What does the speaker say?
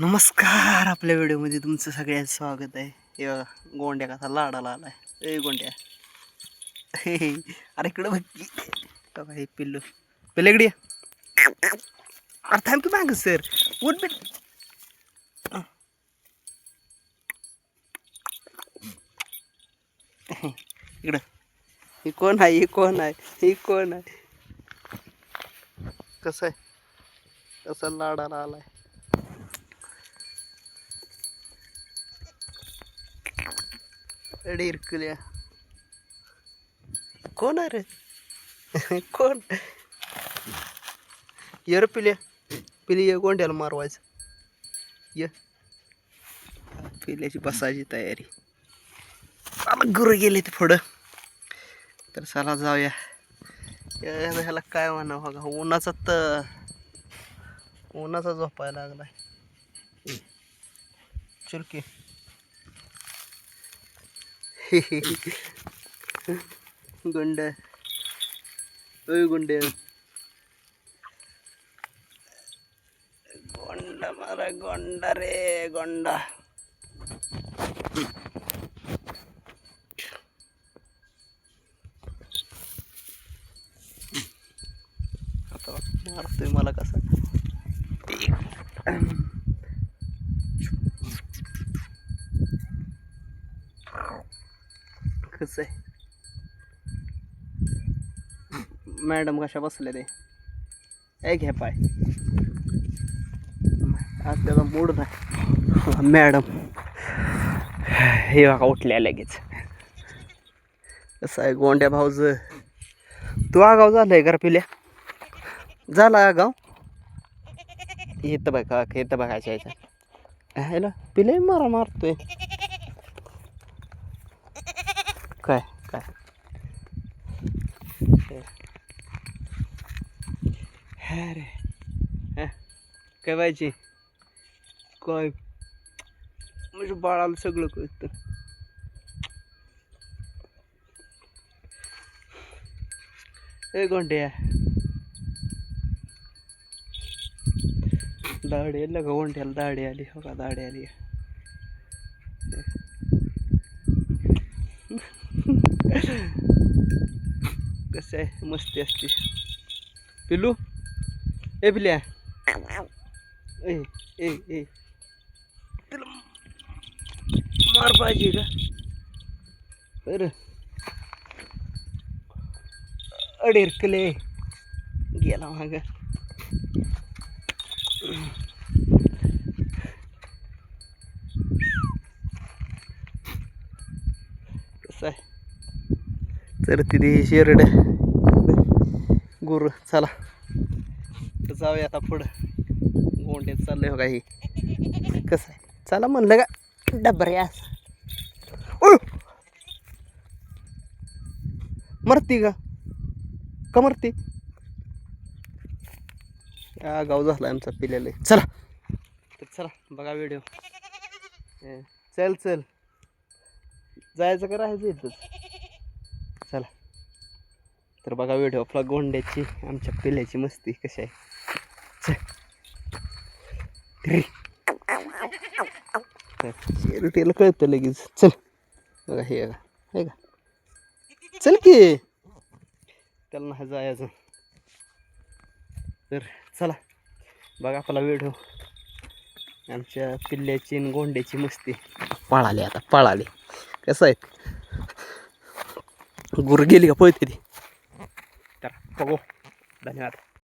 नमस्कार आपल्या व्हिडिओमध्ये तुमचं सगळ्यांचं स्वागत आहे. हे गोंड्या कसा लाडाला आलाय. ए गोंड्या. अरे इकडं बघ बघा हे पिल्लू. पिल्ले इकडे अरे थांब की माग सर. उठ बिट इकडं. हे कोण आहे हे कोण आहे हे कोण आहे? कसं आहे? कसं लाडाला आलाय? अडे इरकल्या कोण अरे कोण ये रे पिल्या पिली ये गोंड्याला मारवायचं ये पिल्याची बसायची तयारी मला गुरु गेले ते पुढं तर चला जाऊया या- ह्याला काय म्हणा बघा उन्हाचा तर उन्हाचा झोपायला लागलाय चल गुंड ओय गुंड गोंड मारा गोंड रे गोंडा आता मारतोय मला कसा कसं आहे. मॅडम कशा बसल्या ते? ऐ घ्या पाय. आज त्याचा मूड नाही. मॅडम हे बघा उठल्या लगेच. कसं आहे गोंड्या भाऊज? तू आगाव झालंय आहे रे पिल्या? झाला आगाव? येतं बघा येतं बघायच्या याच्या हॅलो पिले मारा मारतोय. काय? काय? हा रे. हा काय पाहिजे? काय? म्हणजे बाळाला सगळं कळतं. ए गोंड्या. दाढी आली का गोंड्याला दाढी आली. हो का दाढी आली. कसं आहे? मस्ती असते. पिलू ए पिल्या. ए ए ए. तुला मार पाहिजे का? बरं. अडेरकले. गेला माग. कसं आहे? तर तिथे शेरड. गुर चला. तर जाऊया आता पुढं. गोंड्यात चाललंय हो. काही कसं आहे? चला म्हणलं का? डबर ओ मरती का? का मरती? हा गाव झाला आमचा पिल्याला. चला. तर चला बघा व्हिडिओ चल चल. जायचं का राहायचं इथंच? चला. तर बघा व्हिडिओ आपला गोंड्याची आमच्या पिल्याची मस्ती कशी आहे. चल. तर कळतं लगेच. चल. बघा हे बघा हे का चल की. त्याला नाही जायचं. तर चला. बघा आपला व्हिडिओ आमच्या पिल्ल्याची आणि गोंड्याची मस्ती. पळाली आता पळाली. कसं आहे? गुर गेली का पळते ती तर बघू. धन्यवाद.